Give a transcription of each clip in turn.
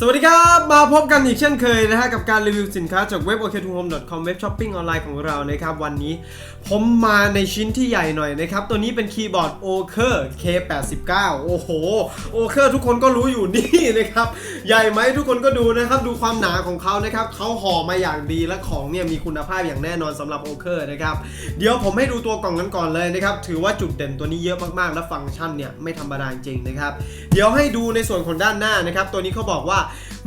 สวัสดีครับ มาพบกันอีกเช่นเคยนะฮะกับการรีวิวสินค้าจากเว็บ o k t o h o m e c o m เว็บช้อปปิ้งออนไลน์ของเรานะครับ วันนี้ผมมาในชิ้นที่ใหญ่หน่อยนะครับ ตัวนี้เป็นคีย์บอร์ด o k e r K89 โอ้โห o k e r ทุกคนก็รู้อยู่นี่นะครับ ใหญ่ไหมทุกคนก็ดูนะครับ ดูความหนาของเขานะครับเขาห่อมาอย่างดีและของเนี่ยมีคุณภาพอย่างแน่นอนสำหรับ o k e r นะครับเดี๋ยวผมให้ดูตัวกล่องกันก่อนเลยนะครับถือว่าจุดเด่นตัวนี้เยอะมากๆ และฟังก์ชันเนี่ยไม่ธรรมดาจริงนะครับเดี๋ยวให้ดูในส่วนของด้านหน้านะครับตัวนี้เขาบอกว่า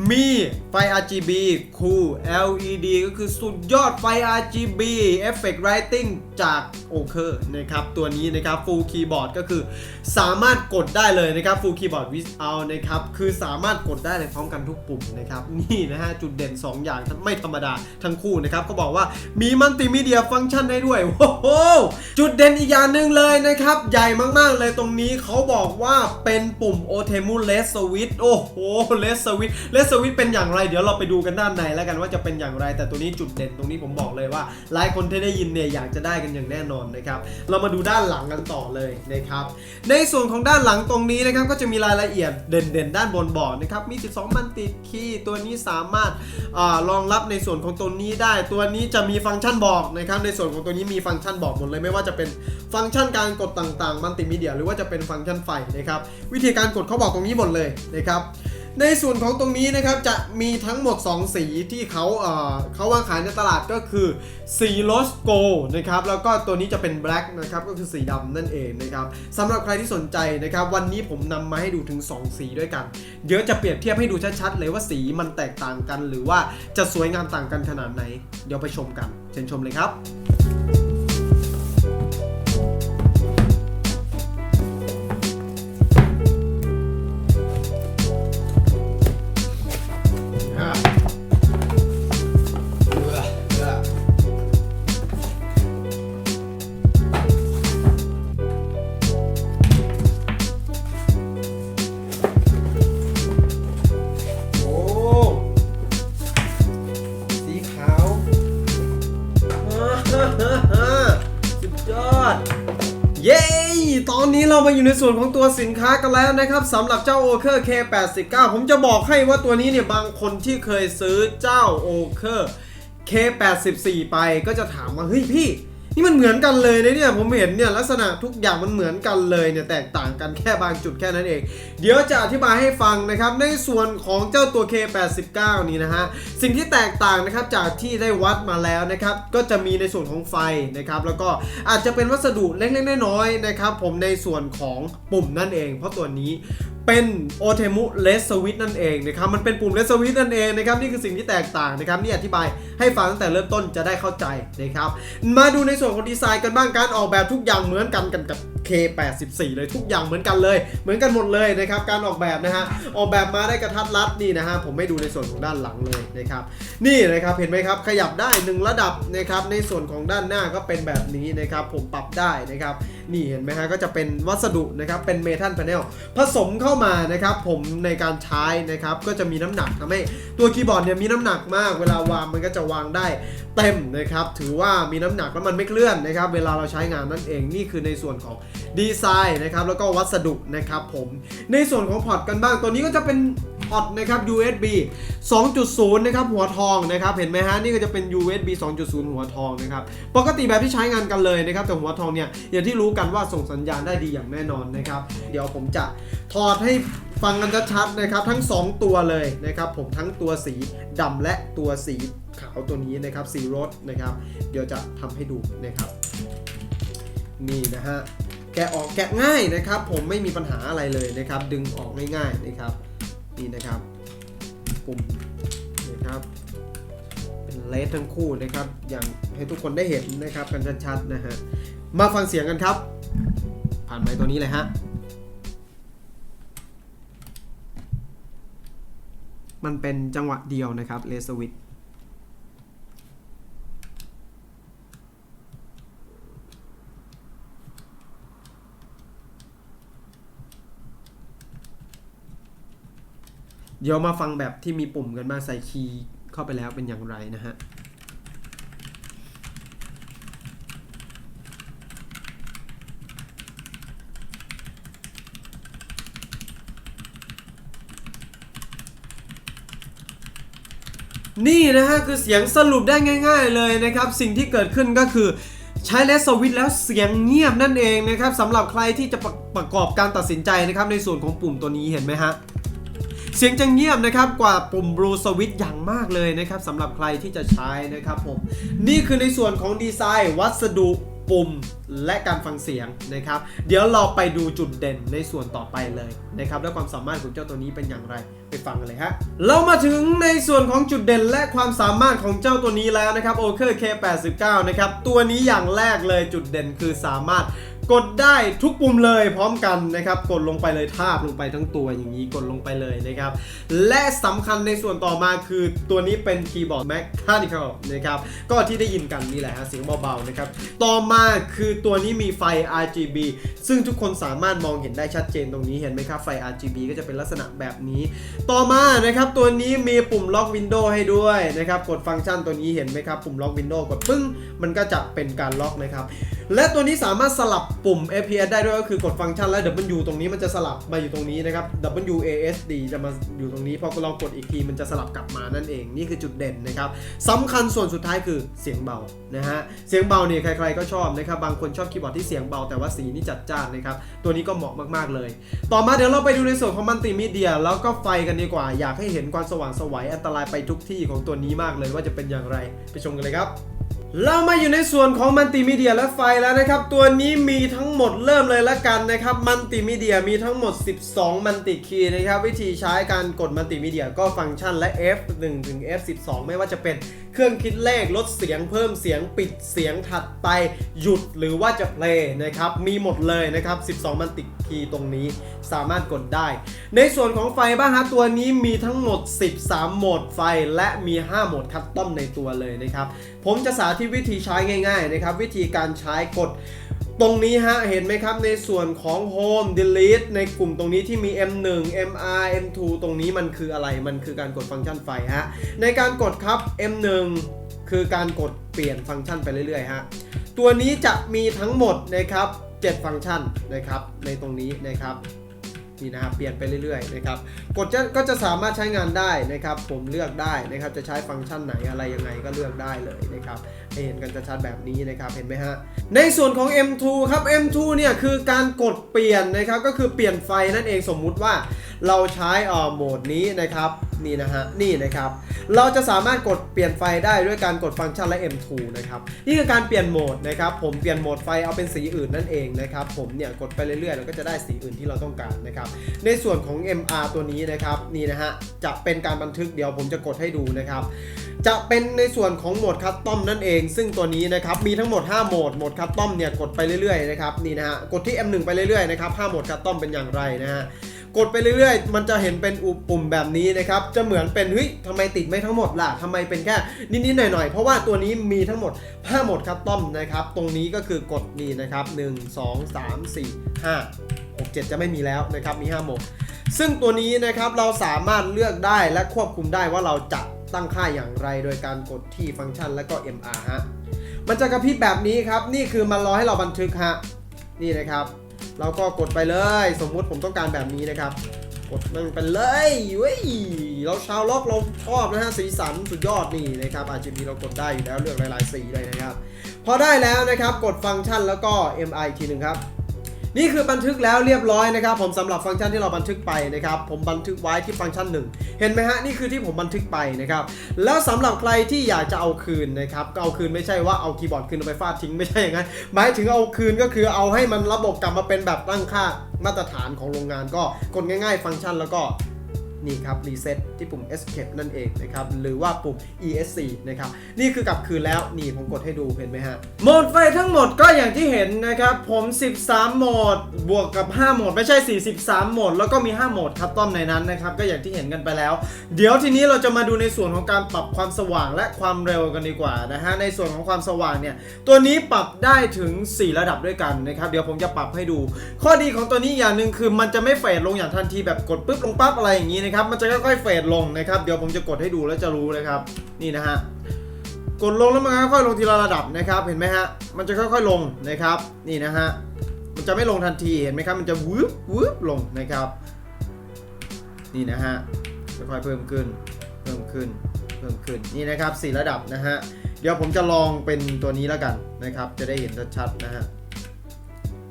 มี ไฟ RGB คู่ LED ก็คือสุดยอดไฟ RGB Effect Lighting จาก o k e r นะครับ ตัวนี้นะครับ Full Keyboard ก็คือสามารถกดได้เลยนะครับ Full Keyboard Without นะครับ คือสามารถกดได้เลยพร้อมกันทุกปุ่มนะครับ นี่นะฮะ จุดเด่น 2 อย่างไม่ธรรมดาทั้งคู่นะครับเขาบอกว่ามีมัลติมีเดียฟังก์ชันได้ด้วย โอ้โห จุดเด่นอีกอย่างหนึ่งเลยนะครับ ใหญ่มากๆเลยตรงนี้เขาบอกว่าเป็นปุ่ม o t e m u l e s Switch โอ้โห l e s Switch l e s Switch เป็นอย่างไร เดี๋ยวเราไปดูกันด้านในแล้วกันว่าจะเป็นอย่างไร แต่ตัวนี้จุดเด่นตรงนี้ผมบอกเลยว่าหลายคนที่ได้ยินเนี่ยอยากจะได้กันอย่างแน่นอนนะครับ เรามาดูด้านหลังกันต่อเลยนะครับ ในส่วนของด้านหลังตรงนี้นะครับก็จะมีรายละเอียดเด่นๆ ด้านบนบอร์ดนะครับ มี 12 มันติดคีย์ตัวนี้สามารถอรองรับในส่วนของตัวนี้ได้ ตัวนี้จะมีฟังก์ชันบอกนะครับ ในส่วนของตัวนี้มีฟังก์ชันบอกหมดเลยไม่ว่าจะเป็นฟังก์ชันการกดต่างๆ มัลติมีเดีย หรือว่าจะเป็นฟังก์ชันไฟนะครับ วิธีการกดเขาบอกตรงนี้หมดเลยนะครับ ในส่วนของตรงนี้นะครับจะมีทั้งหมด 2 สีที่เขาเอ่อเขาวางขายในตลาดก็คือสีโรสโกนะครับแล้วก็ตัวนี้จะเป็นแบล็กนะครับก็คือสีดำนั่นเองนะครับสำหรับใครที่สนใจนะครับวันนี้ผมนำมาให้ดูถึง 2 สีด้วยกัน เดี๋ยวจะเปรียบเทียบให้ดูชัดๆเลยว่าสีมันแตกต่างกัน หรือว่าจะสวยงามต่างกันขนาดไหน เดี๋ยวไปชมกันเชิญชมเลยครับ เย้ ตอนนี้เรามาอยู่ในส่วนของตัวสินค้ากันแล้วนะครับสำหรับเจ้า o k e r K89 ผมจะบอกให้ว่าตัวนี้เนี่ยบางคนที่เคยซื้อเจ้า o k e r K84 ไปก็จะถามว่าเฮ้ยพี่ นี่มันเหมือนกันเลยนะเนี่ยผมเห็นเนี่ยลักษณะทุกอย่างมันเหมือนกันเลยเนี่ยแตกต่างกันแค่บางจุดแค่นั้นเอง เดี๋ยวจะอธิบายให้ฟังนะครับในส่วนของเจ้าตัว K89 นี้นะฮะสิ่งที่แตกต่างนะครับจากที่ได้วัดมาแล้วนะครับก็จะมีในส่วนของไฟนะครับแล้วก็อาจจะเป็นวัสดุเล็กๆน้อยๆนะครับผมในส่วนของปุ่มนั่นเอง เพราะตัวนี้เป็นโอเทมุเลสสวิตนั่นเองนะครับมันเป็นปุ่มเลสสวิตนั่นเองนะครับนี่คือสิ่งที่แตกต่างนะครับนี่อธิบายให้ฟังตั้งแต่เริ่มต้นจะได้เข้าใจนะครับมาดูในส่วนของดีไซน์กันบ้างการออกแบบทุกอย่างเหมือนกันกันกับ K84 เลยทุกอย่างเหมือนกันเลย เหมือนกันหมดเลยนะครับการออกแบบนะฮะออกแบบมาได้กระทัดรัดนี่นะฮะผมไม่ดูในส่วนของด้านหลังเลยนะครับนี่นะครับเห็นไหมครับขยับได้ 1 ระดับนะครับในส่วนของด้านหน้าก็เป็นแบบนี้นะครับผมปรับได้นะครับนี่เห็นไหมฮะก็จะเป็นวัสดุนะครับเป็นเมทัลแพนเนลผสมเข้ามานะครับผมในการใช้นะครับก็จะมีน้ำหนักทำให้ตัวคีย์บอร์ดเนี่ยมีน้ำหนักมาก เวลาวางมันก็จะวางได้เต็มนะครับถือว่ามีน้ำหนักแล้วมันไม่เคลื่อนนะครับเวลาเราใช้งานนั่นเองนี่คือในส่วนของดีไซน์นะครับแล้วก็วัสดุนะครับผมในส่วนของพอร์ตกันบ้างตัวนี้ก็จะเป็นพอร์ตนะครับ USB 2.0 นะครับหัวทองนะครับเห็นไหมฮะนี่ก็จะเป็น USB 2.0 หัวทองนะครับปกติแบบที่ใช้งานกันเลยนะครับแต่หัวทองเนี่ยอย่างที่รู้กันว่าส่งสัญญาณได้ดีอย่างแน่นอนนะครับเดี๋ยวผมจะถอดให้ฟังกันชัดๆนะครับทั้ง 2 ตัวเลยนะครับผมทั้งตัวสีดำและตัวสีขาวตัวนี้นะครับสีรถนะครับ เดี๋ยวจะทำให้ดูนะครับ นี่นะฮะ แกะออกแกะง่ายนะครับ ผมไม่มีปัญหาอะไรเลยนะครับ ดึงออกง่ายๆนะครับนี่นะครับปุ่มนะครับเป็นเลสทั้งคู่นะครับ อย่างให้ทุกคนได้เห็นนะครับกันชัดๆนะฮะมาฟังเสียงกันครับ ผ่านไมค์ตัวนี้เลยฮะมันเป็นจังหวะเดียวนะครับเลสวิต เดี๋ยวมาฟังแบบที่มีปุ่มกันมางใส่คีย์เข้าไปแล้วเป็นอย่างไรนะฮะนี่นะฮะคือเสียงสรุปได้ง่าย ๆเลยนะครับ สิ่งที่เกิดขึ้นก็คือใช้เลสวิตแล้วเสียงเงียบนั่นเองนะครับสำหรับใครที่จะประประกอบการตัดสินใจนะครับในส่วนของปุ่มตัวนี้เห็นไหมฮะ เสียงจะเงียบนะครับกว่าปุ่ม Blue Switch อย่างมากเลยนะครับสำหรับใครที่จะใช้นะครับผมนี่คือในส่วนของดีไซน์วัสดุปุ่มและการฟังเสียงนะครับ เดี๋ยวเราไปดูจุดเด่นในส่วนต่อไปเลยนะครับและความสามารถของเจ้าตัวนี้เป็นอย่างไรไปฟังกันเลยฮะเรามาถึงในส่วนของจุดเด่นและความสามารถของเจ้าตัวนี้แล้วนะครับ o k K89 นะครับตัวนี้อย่างแรกเลยจุดเด่นคือสามารถ กดได้ทุกปุ่มเลยพร้อมกันนะครับ กดลงไปเลยทาบลงไปทั้งตัวอย่างนี้กดลงไปเลยนะครับ และสำคัญในส่วนต่อมาคือตัวนี้เป็นคีย์บอร์ด Mechanical นะครับ ก็ที่ได้ยินกันนี่แหละฮะเสียงเบาๆนะครับ ต่อมาคือตัวนี้มีไฟ RGB ซึ่งทุกคนสามารถมองเห็นได้ชัดเจนตรงนี้เห็นไหมครับ ไฟ RGB ก็จะเป็นลักษณะแบบนี้ ต่อมานะครับตัวนี้มีปุ่มล็อกวินโดว์ให้ด้วยนะครับกดฟังก์ชันตัวนี้เห็นไหมครับปุ่มล็อกวินโดว์กดปึ้งมันก็จะเป็นการล็อกนะครับและตัวนี้สามารถสลับปุ่ม FPS ได้ด้วยก็คือกดฟังก์ชันแล้ว W ตรงนี้มันจะสลับมาอยู่ตรงนี้นะครับ WASD จะมาอยู่ตรงนี้พอเรากดอีกทีมันจะสลับกลับมานั่นเองนี่คือจุดเด่นนะครับสำคัญส่วนสุดท้ายคือเสียงเบานะฮะเสียงเบาเนี่ยใครๆก็ชอบนะครับบางคนชอบคีย์บอร์ดที่เสียงเบาแต่ว่าสีนี่จัดจ้านนะครับตัวนี้ก็เหมาะมากๆเลย ต่อมาเดี๋ยวเราไปดูในส่วนของมัลติมีเดีย แล้วก็ไฟกันดีกว่า อยากให้เห็นความสว่างสวัยอันตรายไปทุกที่ของตัวนี้มากเลยว่าจะเป็นอย่างไรไปชมกันเลยครับ เรามาอยู่ในส่วนของมัลติมีเดียและไฟแล้วนะครับ ตัวนี้มีทั้งหมดเริ่มเลยละกันนะครับมัลติมีเดียมีทั้งหมด 12 มัลติคีย์นะครับ วิธีใช้การกดมัลติมีเดียก็ฟังก์ชันและ F1 ถึง F12 ไม่ว่าจะเป็นเครื่องคิดเลขลดเสียงเพิ่มเสียงปิดเสียงถัดไปหยุดหรือว่าจะเพลย์นะครับมีหมดเลยนะครับ 12 มัลติคีย์ตรงนี้สามารถกดได้ ในส่วนของไฟบ้างฮะตัวนี้มีทั้งหมด 13 โหมดไฟและมี 5 โหมดคัสตอมในตัวเลยนะครับผมจะสาธิตวิธีใช้ง่ายๆนะครับวิธีการใช้กดตรงนี้ฮะ เห็นไหมครับในส่วนของ Home Delete ในกลุ่มตรงนี้ที่มี M1 MR M2 ตรงนี้มันคืออะไรมันคือการกดฟังก์ชันไฟฮะ ในการกดครับ M1 คือการกดเปลี่ยนฟังก์ชันไปเรื่อยๆฮะ ตัวนี้จะมีทั้งหมดนะครับ 7 ฟังก์ชันนะครับในตรงนี้นะครับ นี่นะครับเปลี่ยนไปเรื่อยๆนะครับกดจะก็จะสามารถใช้งานได้นะครับ ผมเลือกได้นะครับจะใช้ฟังก์ชันไหนอะไรยังไงก็เลือกได้เลยนะครับเห็นกันจะชัดแบบนี้นะครับเห็นไหมฮะในส่วนของ M2 ครับ M2 เนี่ยคือการกดเปลี่ยนนะครับก็คือเปลี่ยนไฟนั่นเองสมมุติว่า เราใช้อ่อโหมดนี้นะครับนี่นะฮะนี่นะครับเราจะสามารถกดเปลี่ยนไฟได้ด้วยการกดฟังก์ชันและ M2 นะครับนี่คือการเปลี่ยนโหมดนะครับผมเปลี่ยนโหมดไฟเอาเป็นสีอื่นนั่นเองนะครับผมเนี่ยกดไปเรื่อยๆเราก็จะได้สีอื่นที่เราต้องการนะครับในส่วนของ MR ตัวนี้นะครับนี่นะฮะจะเป็นการบันทึกเดี๋ยวผมจะกดให้ดูนะครับจะเป็นในส่วนของโหมดคัสตอมนั่นเอง ซึ่งตัวนี้นะครับมีทั้งหมด 5 โหมดโหมดคัสตอมเนี่ยกดไปเรื่อยๆนะครับนี่นะฮะกดที่ M1 ไปเรื่อยๆนะครับ5โหมดคัสตอมเป็นอย่างไรนะฮะ กดไปเรื่อยๆ มันจะเห็นเป็นอุปุ่มแบบนี้นะครับ จะเหมือนเป็นเฮ้ยทำไมติดไม่ทั้งหมดล่ะทำไมเป็นแค่นิดๆหน่อยๆ เพราะว่าตัวนี้มีทั้งหมด5โหมดคัสตอมนะครับ ตรงนี้ก็คือกดนี่นะครับ 1 2 3 4 5 6 7 จะไม่มีแล้วนะครับ มี5โหมด ซึ่งตัวนี้นะครับเราสามารถเลือกได้และควบคุมได้ว่าเราจะตั้งค่าอย่างไรโดยการกดที่ฟังก์ชันและก็ MR ฮะ มันจะกระพริบแบบนี้ครับ นี่คือมันรอให้เราบันทึกฮะ นี่นะครับ เราก็กดไปเลย สมมุติผมต้องการแบบนี้นะครับ กดมันไปเลยเว้ยเราชาวล็อกเราชอบนะฮะสีสันสุดยอดนี่นะครับ RGB เรากดได้อยู่แล้วเลือกหลายๆสีเลยนะครับ พอได้แล้วนะครับกดฟังก์ชันแล้วก็ MI ทีหนึ่งครับ นี่คือบันทึกแล้วเรียบร้อยนะครับ ผมสำหรับฟังก์ชันที่เราบันทึกไปนะครับ ผมบันทึกไว้ที่ฟังก์ชันหนึ่งเห็นไหมฮะนี่คือที่ผมบันทึกไปนะครับ แล้วสำหรับใครที่อยากจะเอาคืนนะครับก็เอาคืนไม่ใช่ว่าเอาคีย์บอร์ดคืนเอาไปฟาดทิ้งไม่ใช่อย่างนั้นหมายถึงเอาคืนก็คือเอาให้มันระบบกลับมาเป็นแบบตั้งค่ามาตรฐานของโรงงานก็กดง่าย ๆ ฟังก์ชันแล้วก็ นี่ครับรีเซ็ตที่ปุ่ม escape นั่นเองนะครับหรือว่าปุ่ม esc นะครับนี่คือกลับคืนแล้วนี่ผมกดให้ดูเห็นไหมฮะโหมดไฟทั้งหมดก็อย่างที่เห็นนะครับผม 13 โหมด บวกกับ 5 โหมด ไม่ใช่ 43 โหมด แล้วก็มี 5 โหมดคัสตอมในนั้นนะครับก็อย่างที่เห็นกันไปแล้ว เดี๋ยวทีนี้เราจะมาดูในส่วนของการปรับความสว่างและความเร็วกันดีกว่านะฮะในส่วนของความสว่างเนี่ยตัวนี้ปรับได้ถึง 4 ระดับด้วยกันนะครับเดี๋ยวผมจะปรับให้ดู ข้อดีของตัวนี้อย่างหนึ่งคือมันจะไม่เฟดลงอย่างทันทีแบบกดปุ๊บลงปั๊บอะไรอย่างนี้นะครับ มันจะค่อยๆเฟดลงนะครับ เดี๋ยวผมจะกดให้ดูแล้วจะรู้นะครับ นี่นะฮะ กดลงแล้วมันค่อยๆลงทีละระดับนะครับ เห็นไหมฮะ มันจะค่อยๆลงนะครับ นี่นะฮะ มันจะไม่ลงทันที เห็นไหมครับ มันจะวืบวืบลงนะครับ นี่นะฮะ ค่อยๆเพิ่มขึ้น เพิ่มขึ้น เพิ่มขึ้น นี่นะครับสี่ระดับนะฮะ เดี๋ยวผมจะลองเป็นตัวนี้แล้วกันนะครับ จะได้เห็นชัดๆนะฮะ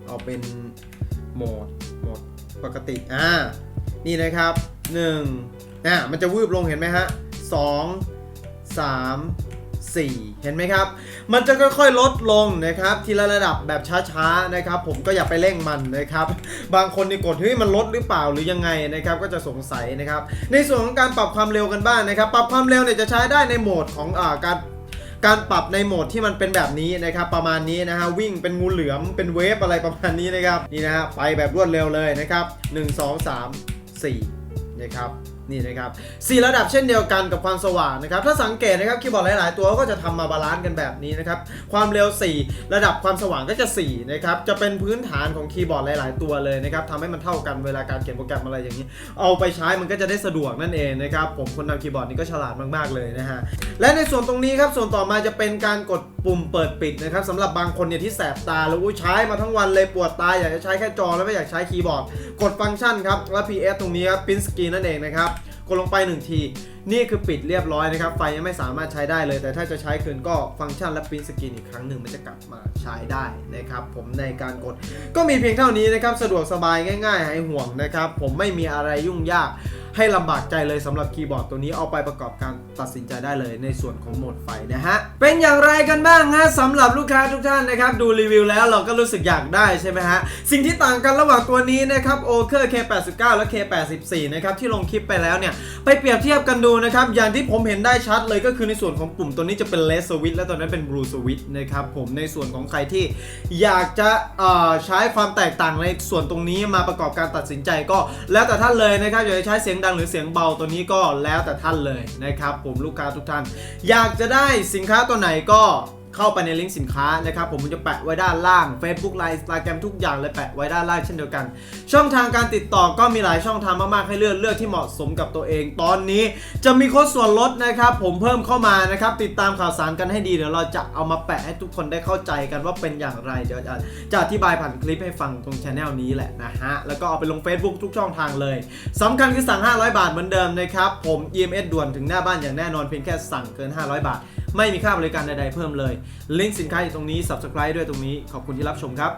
เอาเป็นโหมด โหมดปกติ อ่า นี่นะครับ 1อ่ามันจะวืบลงเห็นไหมฮะ2 3 4เห็นไหมครับ มันจะค่อยๆลดลงนะครับ ทีละระดับแบบช้าๆนะครับ ผมก็อย่าไปเร่งมันนะครับ บางคนนี่กดเฮ้ยมันลดหรือเปล่าหรือยังไงนะครับ ก็จะสงสัยนะครับ ในส่วนของการปรับความเร็วกันบ้างนะครับ ปรับความเร็วเนี่ยจะใช้ได้ในโหมดของอาการการปรับในโหมดที่มันเป็นแบบนี้นะครับ ประมาณนี้นะฮะวิ่งเป็นงูเหลือมเป็นเวฟอะไรประมาณนี้นะครับนี่นะฮะไปแบบรวดเร็วเลยนะครับ 1 2 3 4 นะครับนี่นะครับสี่ระดับเช่นเดียวกันกับความสว่างนะครับ ถ้าสังเกตนะครับคีย์บอร์ดหลาย ๆ ตัวก็จะทำมาบาลานซ์กันแบบนี้นะครับ ความเร็ว 4 ระดับความสว่างก็จะ4นะครับ จะเป็นพื้นฐานของคีย์บอร์ดหลาย ๆ ตัวเลยนะครับทำให้มันเท่ากันเวลาการเขียนโปรแกรมอะไรอย่างนี้ เอาไปใช้มันก็จะได้สะดวกนั่นเองนะครับ ผมคนทำคีย์บอร์ดนี่ก็ฉลาดมาก ๆ เลยนะฮะ และในส่วนตรงนี้ครับส่วนต่อมาจะเป็นการกดปุ่มเปิดปิดนะครับสำหรับบางคนเนี่ยที่แสบตาแล้วใช้มาทั้งวันเลยปวดตาอยากจะใช้แค่จอแล้วไม่อยากใช้คีย์บอร์ด กดฟังก์ชันครับแล้ว PS ตรงนี้ครับ Print Screen นั่นเองนะครับ กดลงไป 1 ที นี่คือปิดเรียบร้อยนะครับ ไฟยังไม่สามารถใช้ได้เลย แต่ถ้าจะใช้คืนก็ฟังก์ชันและ Print Screen อีกครั้งหนึ่งมันจะกลับมาใช้ได้นะครับผมในการกดก็มีเพียงเท่านี้นะครับสะดวกสบายง่ายๆหายห่วงนะครับผมไม่มีอะไรยุ่งยาก ให้ลำบากใจเลยสำหรับคีย์บอร์ดตัวนี้เอาไปประกอบการตัดสินใจได้เลยในส่วนของโหมดไฟนะฮะ เป็นอย่างไรกันบ้างฮะสำหรับลูกค้าทุกท่านนะครับดูรีวิวแล้วเราก็รู้สึกอยากได้ใช่ไหมฮะ สิ่งที่ต่างกันระหว่างตัวนี้นะครับ o k e r K89 และ K84 นะครับที่ลงคลิปไปแล้วเนี่ย ไปเปรียบเทียบกันดูนะครับ อย่างที่ผมเห็นได้ชัดเลยก็คือในส่วนของปุ่มตัวนี้จะเป็น Red Switch และตัวนั้นเป็น Blue Switch นะครับผมในส่วนของใครที่อยากจะใช้ความแตกต่างในส่วนตรงนี้มาประกอบการตัดสินใจก็ แล้วแต่ท่านเลยนะครับอยากจะใช้เสียงดังหรือเสียงเบาตัวนี้ก็แล้วแต่ท่านเลยนะครับผมลูกค้าทุกท่าน อยากจะได้สินค้าตัวไหนก็ เข้าไปในลิงก์สินค้านะครับผมจะแปะไว้ด้านล่าง Facebook Line Instagram ทุกอย่างเลยแปะไว้ด้านล่างเช่นเดียวกัน ช่องทางการติดต่อก็มีหลายช่องทางมากๆให้เลือกเลือกที่เหมาะสมกับตัวเอง ตอนนี้จะมีโค้ดส่วนลดนะครับผมเพิ่มเข้ามานะครับติดตามข่าวสารกันให้ดีเดี๋ยวเราจะเอามาแปะให้ทุกคนได้เข้าใจกันว่าเป็นอย่างไรเดี๋ยวจะจะอธิบายผ่านคลิปให้ฟังตรงช anel นี้แหละนะฮะแล้วก็เอาไปลง Facebook ทุกช่องทางเลยสำคัญคือสั่ง 500 บาทเหมือนเดิมนะครับผม EMS ด่วนถึงหน้าบ้านอย่างแน่นอนเพียงแค่สั่งเกิน 500 บาท ไม่มีค่าบริการใดๆเพิ่มเลย ลิงก์สินค้าอยู่ตรงนี้ subscribe ด้วยตรงนี้ ขอบคุณที่รับชมครับ